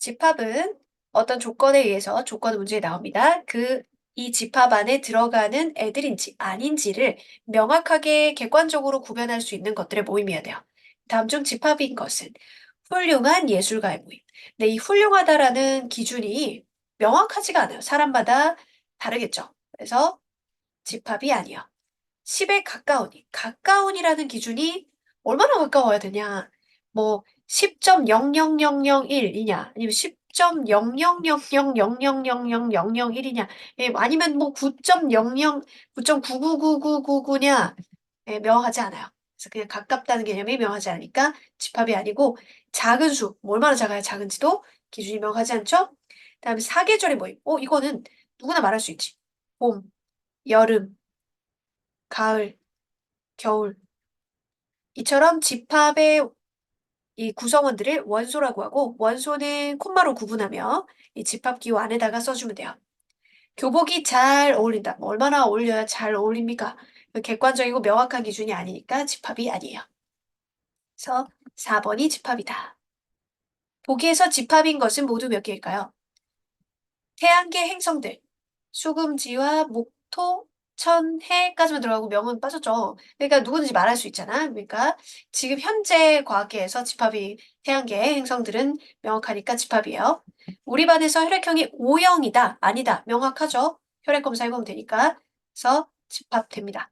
집합은 어떤 조건에 의해서 조건 문제에 나옵니다. 그 이 집합 안에 들어가는 애들인지 아닌지를 명확하게 객관적으로 구별할 수 있는 것들의 모임이어야 돼요. 다음 중 집합인 것은 훌륭한 예술가의 모임. 근데 이 훌륭하다라는 기준이 명확하지가 않아요. 사람마다 다르겠죠. 그래서 집합이 아니요. 10에 가까우니. 가까운이라는 기준이 얼마나 가까워야 되냐. 뭐 10.00001이냐 아니면 10.0000000001이냐 예, 아니면 뭐 9.00 9.999999냐 예, 명확하지 않아요. 그래서 그냥 가깝다는 개념이 명확하지 않으니까 집합이 아니고 작은 수, 뭐 얼마나 작아야 작은지도 기준이 명확하지 않죠? 다음에 사계절의 모임. 어, 이거는 누구나 말할 수 있지. 봄, 여름, 가을, 겨울. 이처럼 집합의 이 구성원들을 원소라고 하고 원소는 콤마로 구분하며 이 집합 기호 안에다가 써주면 돼요. 교복이 잘 어울린다. 뭐 얼마나 어울려야 잘 어울립니까? 그 객관적이고 명확한 기준이 아니니까 집합이 아니에요. 그래서 4번이 집합이다. 보기에서 집합인 것은 모두 몇 개일까요? 태양계 행성들, 수금지와 목토, 천, 해까지만 들어가고 명은 빠졌죠. 그러니까 누구든지 말할 수 있잖아. 그러니까 지금 현재 과학계에서 집합이 태양계 행성들은 명확하니까 집합이에요. 우리 반에서 혈액형이 O형이다, 아니다, 명확하죠. 혈액 검사 해보면 되니까. 그래서 집합됩니다.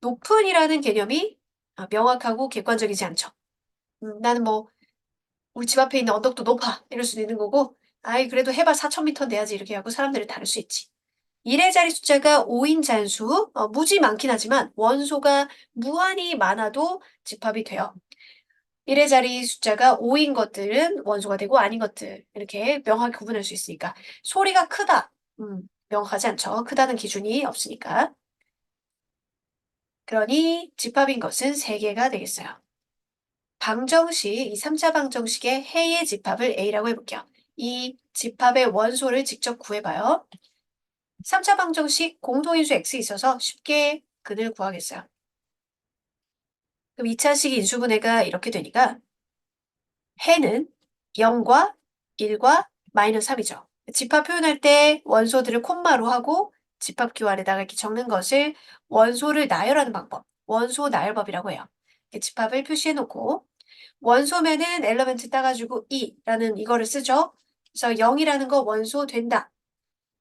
높은이라는 개념이 아, 명확하고 객관적이지 않죠. 음, 나는 뭐 우리 집 앞에 있는 언덕도 높아 이럴 수도 있는 거고 아이 그래도 해발 4,000m 돼야지 이렇게 하고 사람들이 다를 수 있지. 1의 자리 숫자가 5인 잔수, 어, 무지 많긴 하지만 원소가 무한히 많아도 집합이 돼요. 1의 자리 숫자가 5인 것들은 원소가 되고 아닌 것들 이렇게 명확히 구분할 수 있으니까 소리가 크다, 음, 명확하지 않죠. 크다는 기준이 없으니까. 그러니 집합인 것은 3개가 되겠어요. 방정식, 이 3차 방정식의 해의 집합을 A라고 해볼게요. 이 집합의 원소를 직접 구해봐요. 3차 방정식 공통인수 X 있어서 쉽게 근을 구하겠어요. 그럼 2차식 인수분해가 이렇게 되니까 해는 0과 1과 마이너스 3이죠. 집합 표현할 때 원소들을 콤마로 하고 집합 기호안에다가 이렇게 적는 것을 원소를 나열하는 방법, 원소 나열법이라고 해요. 집합을 표시해 놓고 원소면은 엘러멘트 따가지고 2라는 이거를 쓰죠. 그래서 0이라는 거 원소 된다.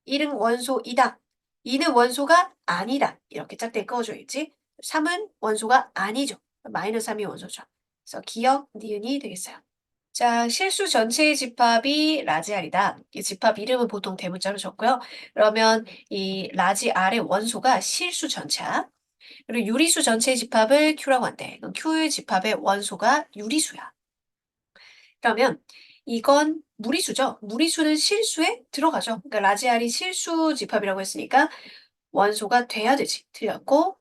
1은 원소이다. 2는 원소가 아니다. 이렇게 짝대 꺼줘야지. 3은 원소가 아니죠. 마이너스 3이 원소죠. 그래서 기억, 니은이 되겠어요. 자, 실수 전체의 집합이 라지 R이다. 이 집합 이름은 보통 대문자로 적고요. 그러면 이 라지 R의 원소가 실수 전체야. 그리고 유리수 전체의 집합을 Q라고 한대. 그럼 Q의 집합의 원소가 유리수야. 그러면 이건 무리수죠. 무리수는 실수에 들어가죠. 그러니까 라지 R이 실수 집합이라고 했으니까 원소가 돼야 되지. 틀렸고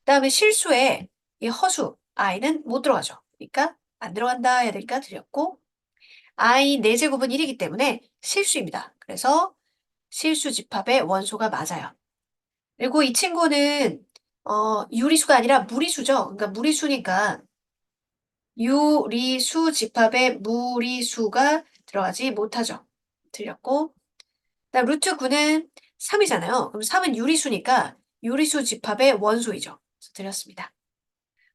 그다음에 실수에 이 허수 i는 못 들어가죠. 그러니까 안 들어간다 해야 되니까 드렸고 i 4제곱은 1이기 때문에 실수입니다. 그래서 실수 집합의 원소가 맞아요. 그리고 이 친구는 어, 유리수가 아니라 무리수죠. 그러니까 무리수니까 유리수 집합에 무리수가 들어가지 못하죠. 그다음 루트 9는 3이잖아요. 그럼 3은 유리수니까 유리수 집합의 원소이죠. 그래서 드렸습니다.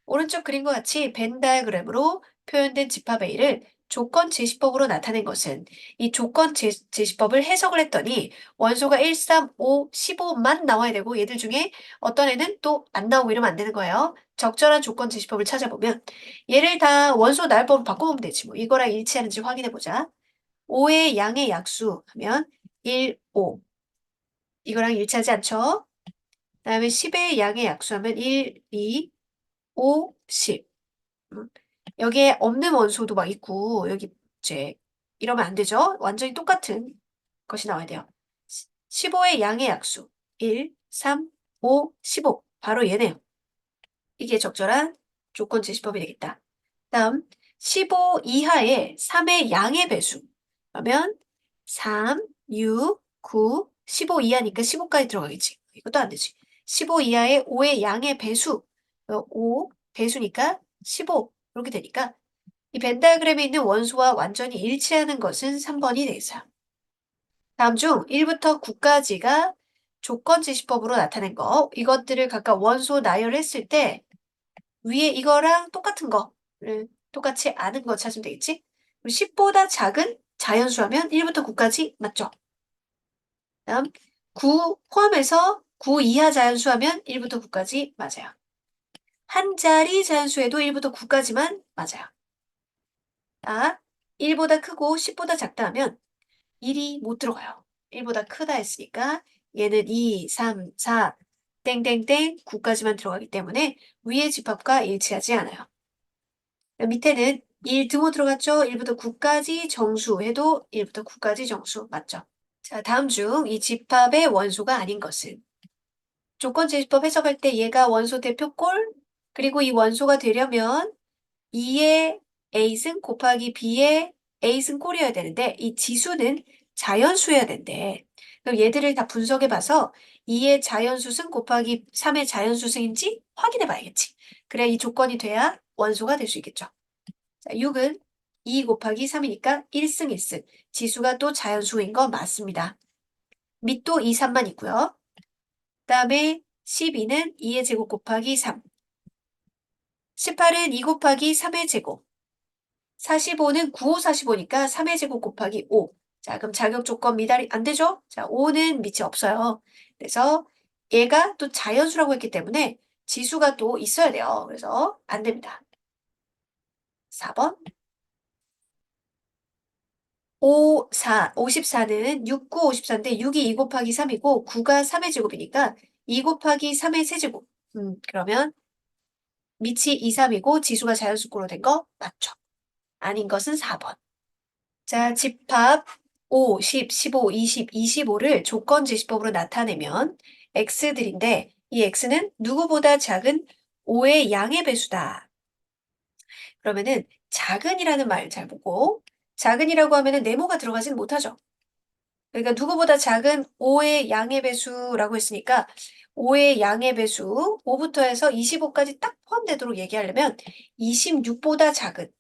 오른쪽 그림과 같이 벤 다이어그램으로 표현된 집합 A를 조건 제시법으로 나타낸 것은 이 조건 제, 제시법을 해석을 했더니 원소가 1, 3, 5, 15만 나와야 되고 얘들 중에 어떤 애는 또 안 나오고 이러면 안 되는 거예요. 적절한 조건 제시법을 찾아보면 얘를 다 원소 나열법으로 바꿔보면 되지 뭐 이거랑 일치하는지 확인해 보자. 5의 양의 약수 하면 1, 5 이거랑 일치하지 않죠? 그 다음에 10의 양의 약수 하면 1, 2, 5, 10 음. 여기에 없는 원소도 막 있고 여기 이제 이러면 안 되죠. 완전히 똑같은 것이 나와야 돼요. 15의 양의 약수 1, 3, 5, 15 바로 얘네요. 이게 적절한 조건 제시법이 되겠다. 다음 15 이하의 3의 양의 배수 그러면 3, 6, 9, 15 이하니까 15까지 들어가겠지. 이것도 안 되지. 15 이하의 5의 양의 배수 5 배수니까 15 이렇게 되니까 이 벤 다이그램에 있는 원소와 완전히 일치하는 것은 3번이 되겠어요. 다음 중 1부터 9까지가 조건 제시법으로 나타낸 거, 이것들을 각각 원소 나열했을 때 위에 이거랑 똑같은 거를 똑같이 아는 거 찾으면 되겠지? 10보다 작은 자연수 하면 1부터 9까지 맞죠? 다음 9 포함해서 9 이하 자연수 하면 1부터 9까지 맞아요. 한 자리 자연수에도 1부터 9까지만 맞아요. 자, 1보다 크고 10보다 작다 하면 1이 못 들어가요. 1보다 크다 했으니까 얘는 2, 3, 4, 땡땡땡 9까지만 들어가기 때문에 위의 집합과 일치하지 않아요. 밑에는 1 등호 들어갔죠? 1부터 9까지 정수 해도 1부터 9까지 정수 맞죠? 자, 다음 중 이 집합의 원소가 아닌 것은 조건 제시법 해석할 때 얘가 원소 대표꼴 그리고 이 원소가 되려면 2의 a승 곱하기 b의 a승 꼴이어야 되는데 이 지수는 자연수여야 된대. 그럼 얘들을 다 분석해 봐서 2의 자연수승 곱하기 3의 자연수승인지 확인해 봐야겠지. 그래야 이 조건이 돼야 원소가 될 수 있겠죠. 자, 6은 2 곱하기 3이니까 1승 1승. 지수가 또 자연수인 거 맞습니다. 밑도 2, 3만 있고요. 그 다음에 12는 2의 제곱 곱하기 3. 18은 2 곱하기 3의 제곱. 45는 9, 5, 45니까 3의 제곱 곱하기 5. 자, 그럼 자격 조건 미달이 안 되죠? 자, 5는 밑이 없어요. 그래서 얘가 또 자연수라고 했기 때문에 지수가 또 있어야 돼요. 그래서 안 됩니다. 4번. 5, 4, 54는 6, 9, 54인데 6이 2 곱하기 3이고 9가 3의 제곱이니까 2 곱하기 3의 세제곱. 음, 그러면 밑이 2, 3이고 지수가 자연수꼴로 된 거 맞죠? 아닌 것은 4번. 자, 집합 5, 10, 15, 20, 25를 조건 제시법으로 나타내면 x들인데 이 x는 누구보다 작은 5의 양의 배수다. 그러면은 작은이라는 말 잘 보고 작은이라고 하면은 네모가 들어가지는 못하죠. 그러니까 누구보다 작은 5의 양의 배수라고 했으니까 5의 양의 배수 5부터 해서 25까지 딱 포함되도록 얘기하려면 26보다 작은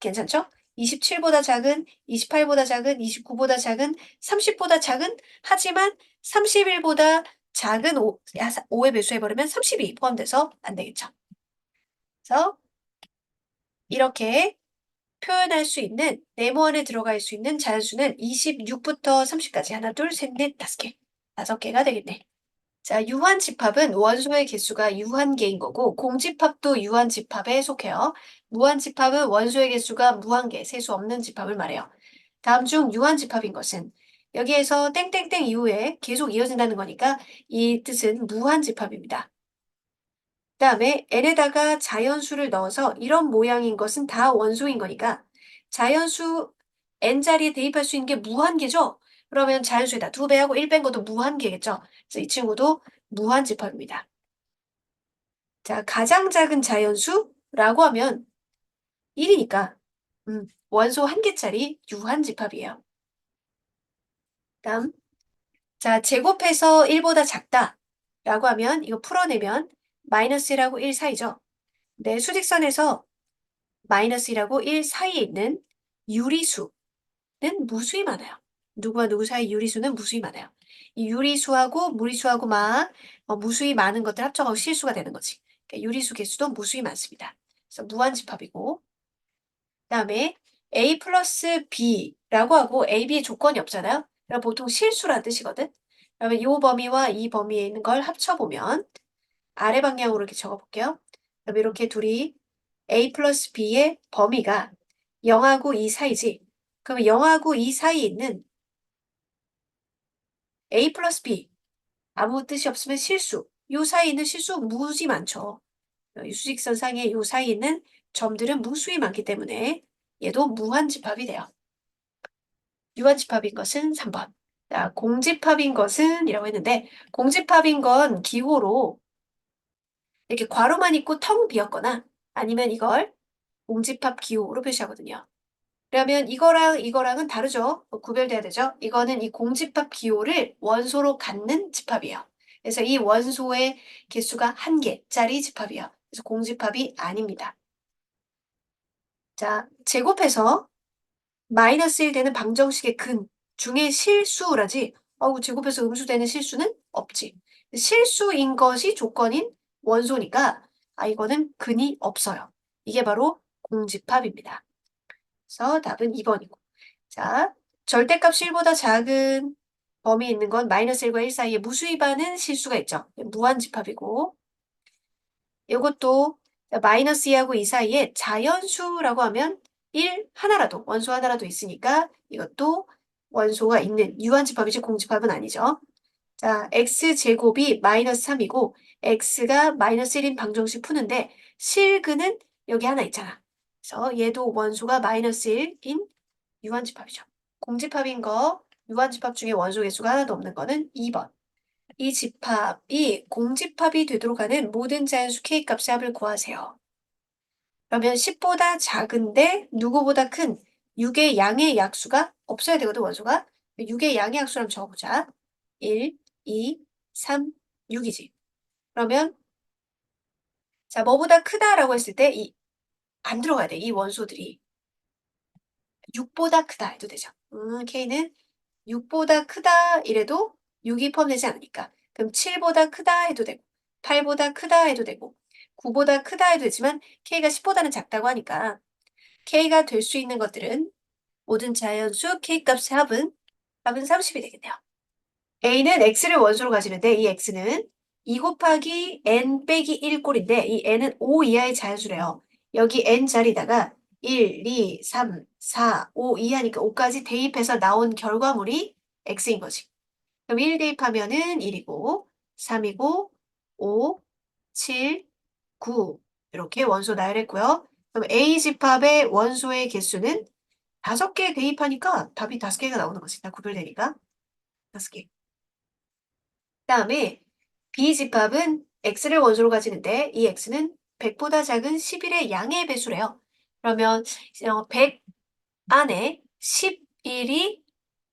괜찮죠? 27보다 작은, 28보다 작은, 29보다 작은, 30보다 작은, 하지만 31보다 작은 5, 5의 배수 해버리면 32 포함돼서 안 되겠죠. 그래서 이렇게 표현할 수 있는 네모 안에 들어갈 수 있는 자연수는 26부터 30까지 하나, 둘, 셋, 넷, 다섯 개, 다섯 개가 되겠네. 자, 유한 집합은 원소의 개수가 유한개인 거고 공집합도 유한 집합에 속해요. 무한 집합은 원소의 개수가 무한개, 세수 없는 집합을 말해요. 다음 중 유한 집합인 것은 여기에서 땡땡땡 이후에 계속 이어진다는 거니까 이 뜻은 무한 집합입니다. 그 다음에 n에다가 자연수를 넣어서 이런 모양인 것은 다 원소인 거니까 자연수 n자리에 대입할 수 있는 게 무한개죠? 그러면 자연수에다 두배 하고 1 뺀 것도 무한개겠죠? 그래서 이 친구도 무한집합입니다. 자, 가장 작은 자연수라고 하면 1이니까 음, 원소 한 개짜리 유한집합이에요. 다음 자, 제곱해서 1보다 작다 라고 하면 이거 풀어내면 마이너스 1하고 1 사이죠. 네, 수직선에서 마이너스 1하고 1 사이에 있는 유리수는 무수히 많아요. 누구와 누구 사이 유리수는 무수히 많아요. 이 유리수하고 무리수하고 막 어, 무수히 많은 것들 합쳐가고 실수가 되는 거지. 그러니까 유리수 개수도 무수히 많습니다. 그래서 무한집합이고 그다음에 a 플러스 b라고 하고 a, b의 조건이 없잖아요. 그럼 보통 실수란 뜻이거든. 그러면 이 범위와 이 범위에 있는 걸 합쳐보면 아래 방향으로 이렇게 적어볼게요. 그럼 이렇게 둘이 a 플러스 b의 범위가 0하고 2 사이지. 그러면 0하고 2 사이에 있는 a 플러스 b 아무 뜻이 없으면 실수. 요 사이에 있는 실수 무지 많죠. 이 수직선 상에 요 사이에 있는 점들은 무수히 많기 때문에 얘도 무한집합이 돼요. 유한집합인 것은 3번. 자, 공집합인 것은 이라고 했는데 공집합인 건 기호로 이렇게 괄호만 있고 텅 비었거나 아니면 이걸 공집합 기호로 표시하거든요. 그러면 이거랑 이거랑은 다르죠. 어, 구별돼야 되죠. 이거는 이 공집합 기호를 원소로 갖는 집합이에요. 그래서 이 원소의 개수가 한 개짜리 집합이에요. 그래서 공집합이 아닙니다. 자, 제곱해서 마이너스 1 되는 방정식의 근 중에 실수라지. 어우, 제곱해서 음수되는 실수는 없지. 실수인 것이 조건인 원소니까 아 이거는 근이 없어요. 이게 바로 공집합입니다. 그래서 답은 2번이고. 자, 절대값 1보다 작은 범위 있는 건 마이너스 1과 1 사이에 무수입하는 실수가 있죠. 무한집합이고. 이것도 마이너스 2하고 2 사이에 자연수라고 하면 1 하나라도 원소 하나라도 있으니까 이것도 원소가 있는 유한집합이지 공집합은 아니죠. 자, x제곱이 마이너스 3이고 x가 마이너스 1인 방정식 푸는데 실근은 여기 하나 있잖아. 그래서 얘도 원소가 마이너스 1인 유한집합이죠. 공집합인 거 유한집합 중에 원소 개수가 하나도 없는 거는 2번. 이 집합이 공집합이 되도록 하는 모든 자연수 k 값의 합을 구하세요. 그러면 10보다 작은데 누구보다 큰 6의 양의 약수가 없어야 되거든 원소가. 6의 양의 약수를 한번 적어보자. 1, 2, 3, 6이지. 그러면 자 뭐보다 크다라고 했을 때 이 안 들어가야 돼. 이 원소들이 6보다 크다 해도 되죠. 음, K는 6보다 크다 이래도 6이 포함되지 않으니까. 그럼 7보다 크다 해도 되고 8보다 크다 해도 되고 9보다 크다 해도 되지만 K가 10보다는 작다고 하니까 K가 될 수 있는 것들은 모든 자연수 K값의 합은 합은 30이 되겠네요. A는 X를 원소로 가지는데 이 X는 2 곱하기 N 빼기 1 꼴인데 이 N은 5 이하의 자연수래요. 여기 N 자리다가 1, 2, 3, 4, 5 이하니까 5까지 대입해서 나온 결과물이 X인 거지. 그럼 1 대입하면은 1이고 3이고 5, 7, 9 이렇게 원소 나열했고요. 그럼 A 집합의 원소의 개수는 5개 대입하니까 답이 5개가 나오는 거지. 다 구별되니까 5개. 그 다음에 B 집합은 X를 원소로 가지는데 이 X는 100보다 작은 11의 양의 배수래요. 그러면 100 안에 11이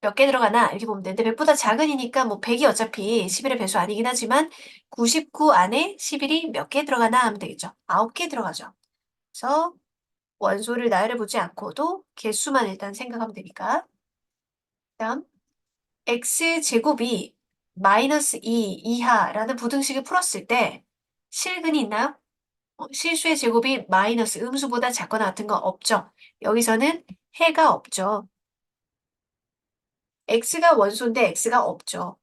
몇 개 들어가나 이렇게 보면 되는데 100보다 작은이니까 뭐 100이 어차피 11의 배수 아니긴 하지만 99 안에 11이 몇 개 들어가나 하면 되겠죠. 9개 들어가죠. 그래서 원소를 나열해 보지 않고도 개수만 일단 생각하면 되니까. 다음 x제곱이 마이너스 2 이하라는 부등식을 풀었을 때 실근이 있나요? 어, 실수의 제곱이 마이너스 음수보다 작거나 같은 거 없죠. 여기서는 해가 없죠. x가 원소인데 x가 없죠.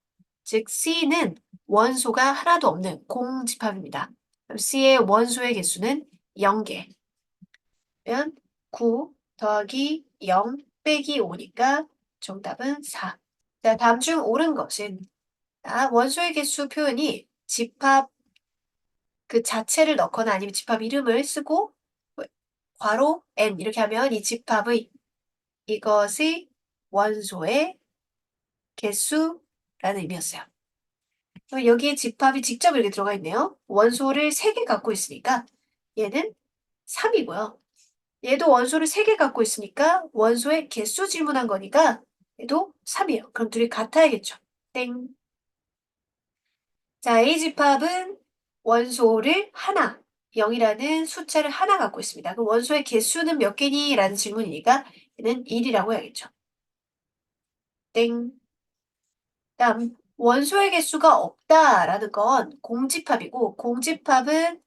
즉 c는 원소가 하나도 없는 공집합입니다. c의 원소의 개수는 0개. 그러면 9 더하기 0 빼기 5니까 정답은 4. 자, 다음 중 옳은 것은 자, 원소의 개수 표현이 집합 그 자체를 넣거나 아니면 집합 이름을 쓰고 괄호 n 이렇게 하면 이 집합의 이것의 원소의 개수라는 의미였어요. 여기에 집합이 직접 이렇게 들어가 있네요. 원소를 3개 갖고 있으니까 얘는 3이고요. 얘도 원소를 3개 갖고 있으니까 원소의 개수 질문한 거니까 얘도 3이에요. 그럼 둘이 같아야겠죠. 땡. 자, A 집합은 원소를 하나, 0이라는 숫자를 하나 갖고 있습니다. 그럼 원소의 개수는 몇 개니? 라는 질문이니까 얘는 1이라고 해야겠죠. 땡. 다음, 원소의 개수가 없다라는 건 공집합이고 공집합은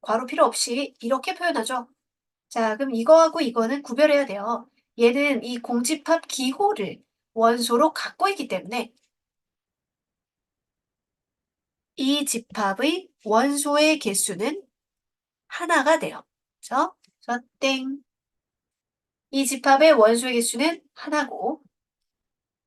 괄호 필요 없이 이렇게 표현하죠. 자, 그럼 이거하고 이거는 구별해야 돼요. 얘는 이 공집합 기호를 원소로 갖고 있기 때문에 이 집합의 원소의 개수는 하나가. 그래서 그래서 땡. 이 집합의 원소의 개수는 하나고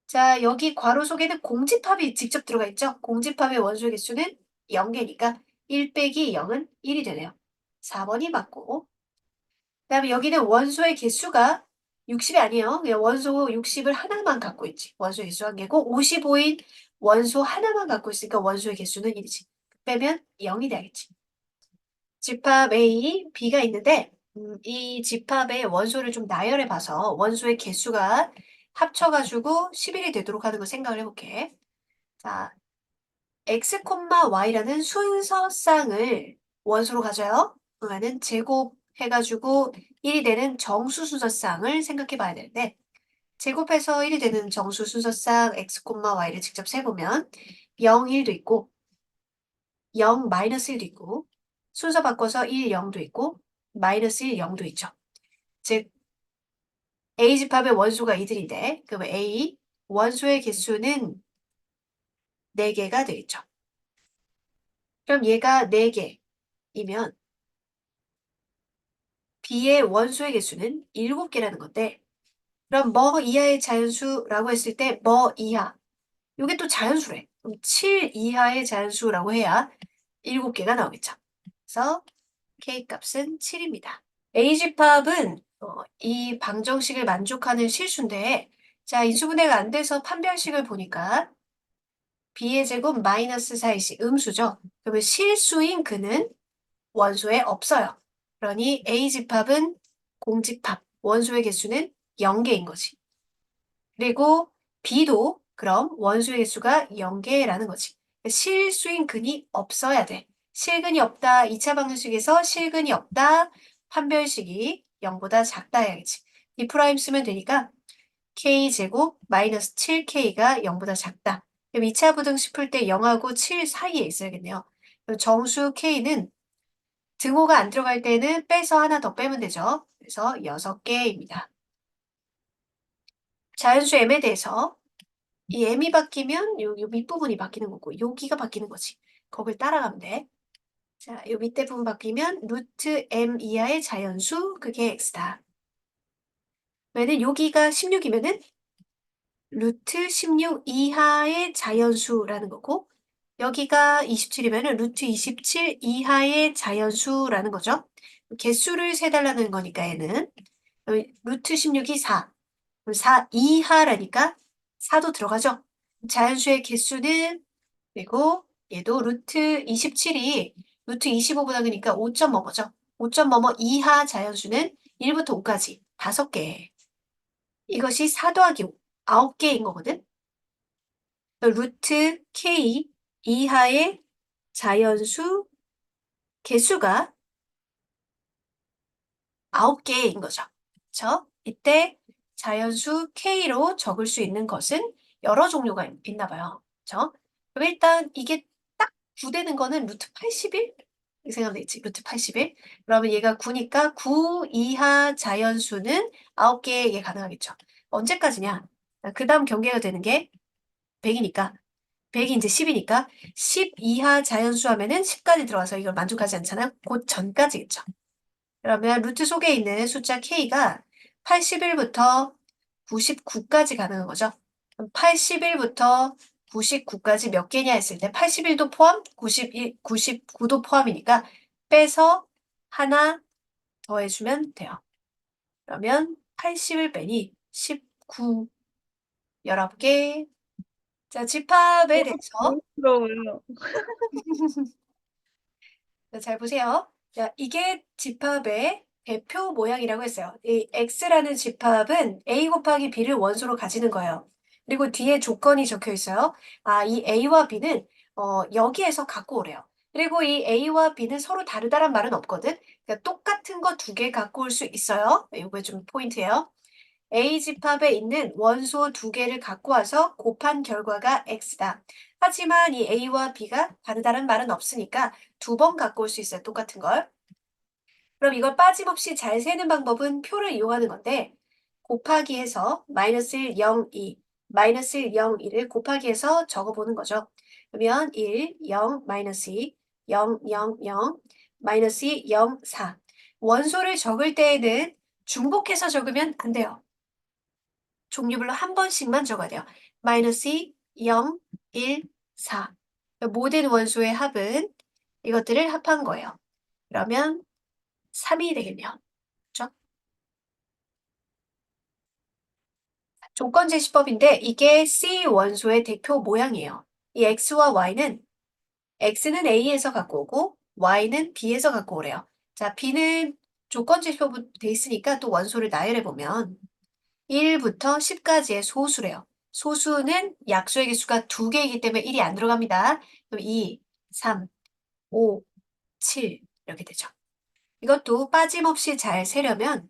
자, 여기 괄호 속에는 공집합이 직접 들어가 있죠. 공집합의 원소의 개수는 0개니까 1 빼기 0은 1이 되네요. 4번이 맞고 그 다음에 여기는 원소의 개수가 60이 아니에요. 원소 60을 하나만 갖고 있지. 원소의 개수 한 개고 55인 원소 하나만 갖고 있으니까 원소의 개수는 1이지. 빼면 0이 돼야겠지. 집합 A, B가 있는데 음, 이 집합의 원소를 좀 나열해 봐서 원소의 개수가 합쳐가지고 11이 되도록 하는 거 생각을 해볼게. 자, x, y라는 순서쌍을 원소로 가져요. 그러면은 제곱 해가지고 1이 되는 정수 순서쌍을 생각해 봐야 되는데 제곱해서 1이 되는 정수 순서쌍 x, y를 직접 세보면 0, 1도 있고 0, 마이너스 1도 있고 순서 바꿔서 1, 0도 있고 마이너스 1, 0도 있죠. 즉 A 집합의 원소가 이들인데 그러면 A 원소의 개수는 4개가 되겠죠. 그럼 얘가 4개이면 B의 원소의 개수는 7개라는 건데 그럼 뭐 이하의 자연수라고 했을 때 뭐 이하 이게 또 자연수래. 그럼 7 이하의 자연수라고 해야 7개가 나오겠죠. 그래서 K 값은 7입니다. A 집합은 어, 이 방정식을 만족하는 실수인데 자 인수분해가 안 돼서 판별식을 보니까 B의 제곱 마이너스 4이시 음수죠. 그러면 실수인 그는 원소에 없어요. 그러니 A 집합은 공집합, 원소의 개수는 0개인 거지. 그리고 B도 그럼 원소의 개수가 0개라는 거지. 실수인 근이 없어야 돼. 실근이 없다. 2차 방정식에서 실근이 없다. 판별식이 0보다 작다 해야겠지. D 프라임 쓰면 되니까 K제곱 마이너스 7K가 0보다 작다. 그럼 2차 부등식 풀때 0하고 7 사이에 있어야겠네요. 그럼 정수 K는 등호가 안 들어갈 때는 빼서 하나 더 빼면 되죠. 그래서 6개입니다. 자연수 M에 대해서 이 M이 바뀌면 요, 요 밑부분이 바뀌는 거고 여기가 바뀌는 거지. 거길 따라가면 돼. 자, 요 밑에 부분 바뀌면 루트 M 이하의 자연수 그게 X다. 왜냐면 여기가 16이면은 루트 16 이하의 자연수라는 거고 여기가 27이면은 루트 27 이하의 자연수라는 거죠. 개수를 세달라는 거니까 얘는 루트 16이 4. 그럼 4 이하라니까 4도 들어가죠. 자연수의 개수는 그리고 얘도 루트 27이 루트 25보다 크니까 5점 뭐뭐죠. 5점 뭐뭐 이하 자연수는 1부터 5까지 5개. 이것이 4 더하기 5, 9개인 거거든. 루트 K 이하의 자연수 개수가 9개인 거죠. 그쵸? 이때 자연수 K로 적을 수 있는 것은 여러 종류가 있- 있나 봐요. 그쵸? 그럼 일단 이게 딱 9되는 거는 루트 81? 이렇게 생각하면 되겠지. 루트 81. 그러면 얘가 9니까 9 이하 자연수는 9개 이게 가능하겠죠. 언제까지냐? 그 다음 경계가 되는 게 100이니까 100이 이제 10이니까 10 이하 자연수 하면은 10까지 들어와서 이걸 만족하지 않잖아요. 곧 전까지겠죠. 그러면 루트 속에 있는 숫자 K가 81부터 99까지 가능한 거죠. 81부터 99까지 몇 개냐 했을 때 81도 포함, 91, 99도 포함이니까 빼서 하나 더해주면 돼요. 그러면 81 빼니 19, 19개. 자, 집합에 대해서 부러워요. 자, 잘 보세요. 자, 이게 집합의 대표 모양이라고 했어요. 이 X라는 집합은 A 곱하기 B를 원소로 가지는 거예요. 그리고 뒤에 조건이 적혀 있어요. 아, 이 A와 B는 어, 여기에서 갖고 오래요. 그리고 이 A와 B는 서로 다르다란 말은 없거든. 그러니까 똑같은 거 두 개 갖고 올 수 있어요. 이거 좀 포인트예요. A 집합에 있는 원소 두 개를 갖고 와서 곱한 결과가 X다. 하지만 이 A와 B가 다르다는 말은 없으니까 두 번 갖고 올 수 있어요. 똑같은 걸. 그럼 이걸 빠짐없이 잘 세는 방법은 표를 이용하는 건데 곱하기 해서 마이너스 1, 0, 2, 마이너스 1, 0, 2를 곱하기 해서 적어보는 거죠. 그러면 1, 0, 마이너스 2, 0, 0, 0, 마이너스 2, 0, 4. 원소를 적을 때에는 중복해서 적으면 안 돼요. 종류별로 한 번씩만 적어야 돼요. 마이너스 2, 0, 1, 4. 모든 원소의 합은 이것들을 합한 거예요. 그러면 3이 되겠네요. 그렇죠? 조건 제시법인데 이게 C 원소의 대표 모양이에요. 이 X와 Y는 X는 A에서 갖고 오고 Y는 B에서 갖고 오래요. 자, B는 조건 제시법으로 돼 있으니까 또 원소를 나열해 보면 1부터 10까지의 소수래요. 소수는 약수의 개수가 두 개이기 때문에 1이 안 들어갑니다. 그럼 2, 3, 5, 7 이렇게 되죠. 이것도 빠짐없이 잘 세려면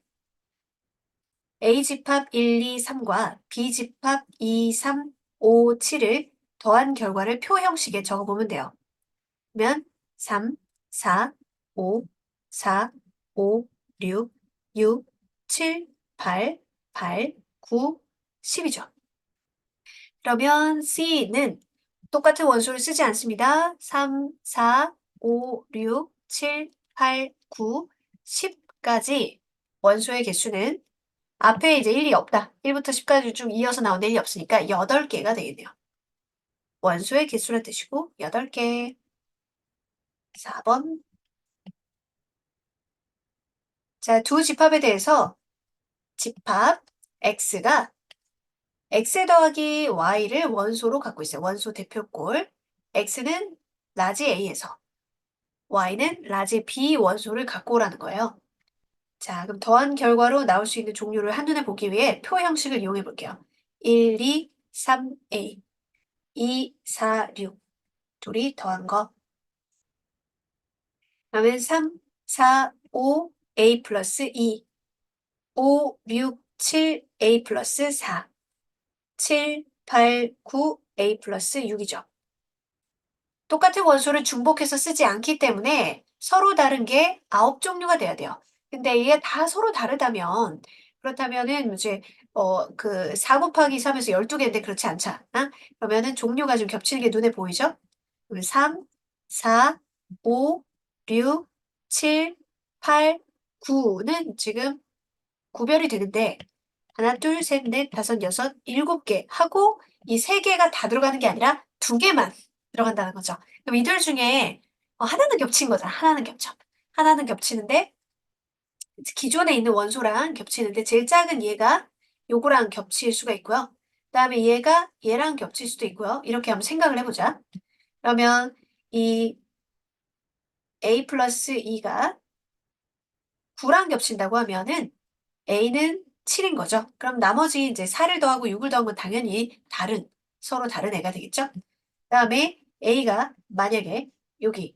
A 집합 1, 2, 3과 B 집합 2, 3, 5, 7을 더한 결과를 표 형식에 적어보면 돼요. 그러면 3, 4, 5, 4, 5, 6, 6, 7, 8, 8, 9, 10이죠. 그러면 C는 똑같은 원소를 쓰지 않습니다. 3, 4, 5, 6, 7, 8, 9, 10까지 원소의 개수는 앞에 이제 1이 없다. 1부터 10까지 쭉 이어서 나오는 1이 없으니까 8개가 되겠네요. 원소의 개수란 뜻이고 8개. 4번. 자, 두 집합에 대해서 집합 x가 x 더하기 y를 원소로 갖고 있어요. 원소 대표꼴. x는 라지 a에서 y는 라지 b 원소를 갖고 오라는 거예요. 자, 그럼 더한 결과로 나올 수 있는 종류를 한눈에 보기 위해 표 형식을 이용해 볼게요. 1, 2, 3, a 2, 4, 6 둘이 더한 거. 그러면 3, 4, 5, a 플러스 2 5, 6, 7, a 플러스 4 7, 8, 9, a 플러스 6이죠. 똑같은 원소를 중복해서 쓰지 않기 때문에 서로 다른 게 9종류가 돼야 돼요. 근데 이게 다 서로 다르다면 그렇다면은 이제 어 그 4 곱하기 3에서 12 개인데 그렇지 않잖아. 그러면은 종류가 좀 겹치는 게 눈에 보이죠? 그럼 3, 4, 5, 6, 7, 8, 9는 지금 구별이 되는데 하나, 둘, 셋, 넷, 다섯, 여섯, 일곱 개 하고 이 세 개가 다 들어가는 게 아니라 두 개만 들어간다는 거죠. 그럼 이들 중에 어, 하나는 겹친 거잖아. 하나는 겹쳐. 하나는 겹치는데 기존에 있는 원소랑 겹치는데 제일 작은 얘가 요거랑 겹칠 수가 있고요. 그다음에 얘가 얘랑 겹칠 수도 있고요. 이렇게 한번 생각을 해보자. 그러면 이 a 플러스 2가 9랑 겹친다고 하면은 a는 7인 거죠. 그럼 나머지 이제 4를 더하고 6을 더한 건 당연히 다른 서로 다른 애가 되겠죠. 그 다음에 a가 만약에 여기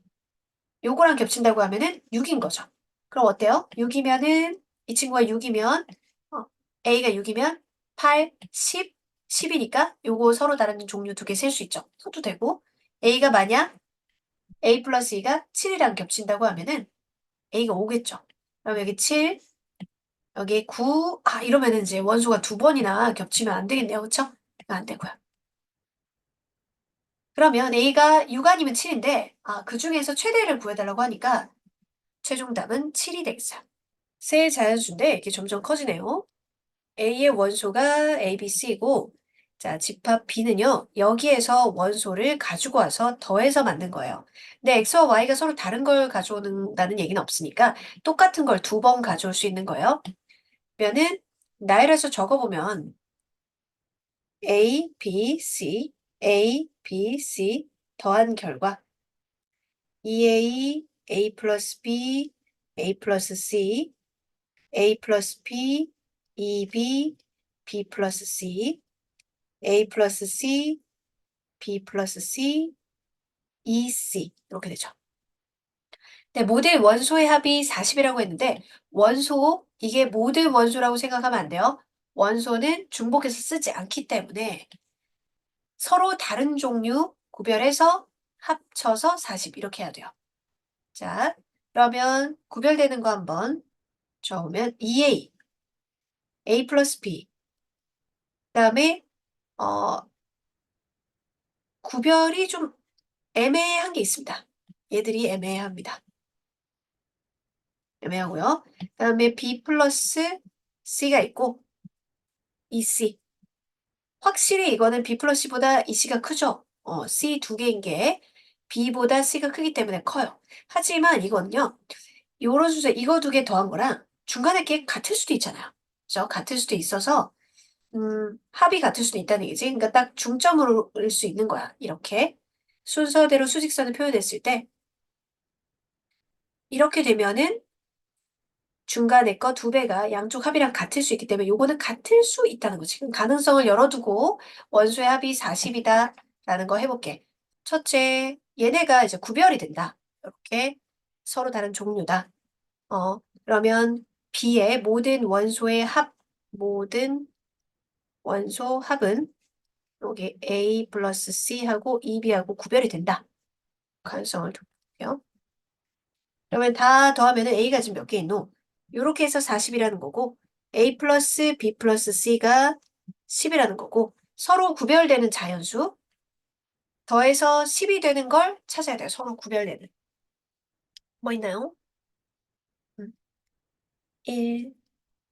요거랑 겹친다고 하면은 6인 거죠. 그럼 어때요? 6이면은 이 친구가 6이면 어, a가 6이면 8, 10, 10이니까 요거 서로 다른 종류 두 개 셀 수 있죠. 써도 되고 a가 만약 a 플러스 2가 7이랑 겹친다고 하면은 a가 5겠죠. 그럼 여기 7, 여기 9, 아 이러면은 이제 원소가 두 번이나 겹치면 안 되겠네요. 그쵸? 안 되고요. 그러면 a가 6 아니면 7인데 아, 그 중에서 최대를 구해달라고 하니까 최종 답은 7이 되겠어요. 세 자연수인데 이게 점점 커지네요. a의 원소가 a, b, c이고 자, 집합 b는요. 여기에서 원소를 가지고 와서 더해서 만든 거예요. 근데 x와 y가 서로 다른 걸 가져온다는 얘기는 없으니까 똑같은 걸 두 번 가져올 수 있는 거예요. 그러면은 나열해서 적어보면 a, b, c, a, b, c 더한 결과 2a, a 플러스 b, a 플러스 c, a 플러스 b, 2b, b 플러스 c, a 플러스 c, b 플러스 c, 2c 이렇게 되죠. 네, 모든 원소의 합이 40이라고 했는데 원소, 이게 모든 원소라고 생각하면 안 돼요. 원소는 중복해서 쓰지 않기 때문에 서로 다른 종류 구별해서 합쳐서 40 이렇게 해야 돼요. 자, 그러면 구별되는 거 한번 적으면 2a, a 플러스 b. 그 다음에 어, 구별이 좀 애매한 게 있습니다. 얘들이 애매합니다. 애매하고요. 그 다음에 b 플러스 c가 있고 ec. 확실히 이거는 b 플러스 c보다 ec가 크죠. 어, c 두 개인 게 b보다 c가 크기 때문에 커요. 하지만 이거는요. 요런 순서 이거 두 개 더한 거랑 중간에 게 같을 수도 있잖아요. 그죠? 같을 수도 있어서 음, 합이 같을 수도 있다는 얘기지. 그러니까 딱 중점으로 올수 있는 거야. 이렇게 순서대로 수직선을 표현했을 때 이렇게 되면은 중간에 거 두 배가 양쪽 합이랑 같을 수 있기 때문에 요거는 같을 수 있다는 거지. 그럼 가능성을 열어두고 원소의 합이 40이다 라는 거 해볼게. 첫째, 얘네가 이제 구별이 된다. 이렇게 서로 다른 종류다. 어, 그러면 B의 모든 원소의 합, 모든 원소 합은 여기 A 플러스 C하고 EB하고 구별이 된다. 가능성을 둘게요. 그러면 다 더하면 은 A가 지금 몇 개 있노? 요렇게 해서 40이라는 거고 A 플러스 B 플러스 C가 10이라는 거고 서로 구별되는 자연수 더해서 10이 되는 걸 찾아야 돼요. 서로 구별되는. 뭐 있나요? 음. 1.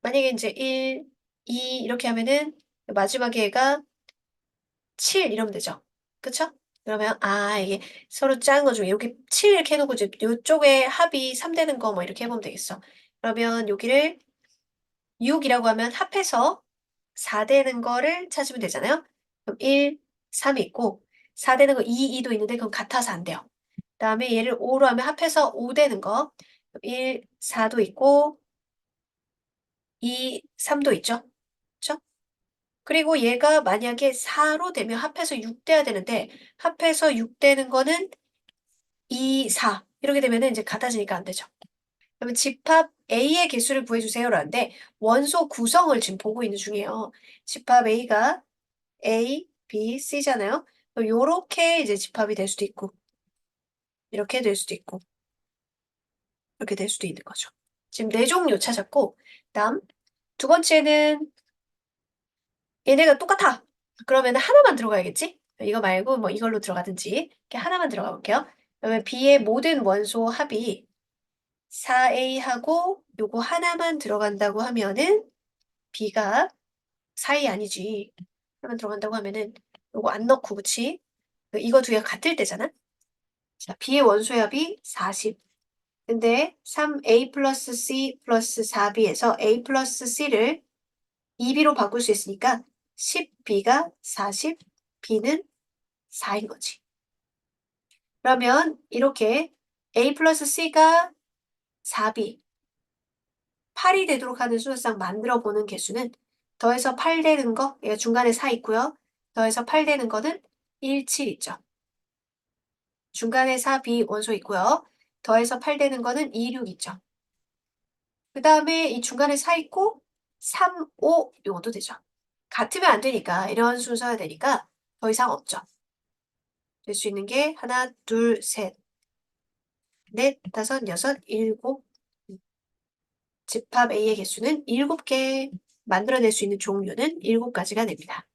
만약에 이제 1, 2 이렇게 하면은 마지막에 얘가 7 이러면 되죠. 그쵸? 그러면 아 이게 서로 작은 거 중에 이렇게 7 이렇게 해놓고 이제 요쪽에 합이 3 되는 거 뭐 이렇게 해보면 되겠어. 그러면 여기를 6이라고 하면 합해서 4 되는 거를 찾으면 되잖아요. 그럼 1, 3이 있고 4 되는 거 2, 2도 있는데 그건 같아서 안 돼요. 그 다음에 얘를 5로 하면 합해서 5 되는 거 1, 4도 있고 2, 3도 있죠. 그쵸? 그리고 얘가 만약에 4로 되면 합해서 6 돼야 되는데 합해서 6 되는 거는 2, 4 이렇게 되면은 이제 같아지니까 안 되죠. 그러면 집합 A의 개수를 구해주세요 라는데 원소 구성을 지금 보고 있는 중이에요. 집합 A가 A, B, C잖아요. 요렇게 이제 집합이 될 수도 있고 이렇게 될 수도 있고 이렇게 될 수도 있는 거죠. 지금 네 종류 찾았고 다음 두 번째는 얘네가 똑같아. 그러면 하나만 들어가야겠지? 이거 말고 뭐 이걸로 들어가든지 이렇게 하나만 들어가 볼게요. 그러면 B의 모든 원소 합이 4A하고 요거 하나만 들어간다고 하면은 B가 4A 아니지. 하나만 들어간다고 하면은 요거 안 넣고 그치? 이거 두 개가 같을 때잖아? 자, B의 원소의 합이 40. 근데 3A 플러스 C 플러스 4B에서 A 플러스 C를 2B로 바꿀 수 있으니까 10B가 40, B는 4인 거지. 그러면 이렇게 A 플러스 C가 4B, 8이 되도록 하는 수능상 만들어 보는 개수는 더해서 8 되는 거, 얘가 중간에 4 있고요. 더해서 8 되는 거는 1, 7 있죠. 중간에 4B 원소 있고요. 더해서 8 되는 거는 2, 6 있죠. 그 다음에 이 중간에 4 있고 3, 5 요것도 되죠. 같으면 안 되니까 이런 순서가 되니까 더 이상 없죠. 될 수 있는 게 하나, 둘, 셋, 넷, 다섯, 여섯, 일곱. 집합 A의 개수는 일곱 개, 만들어낼 수 있는 종류는 일곱 가지가 됩니다.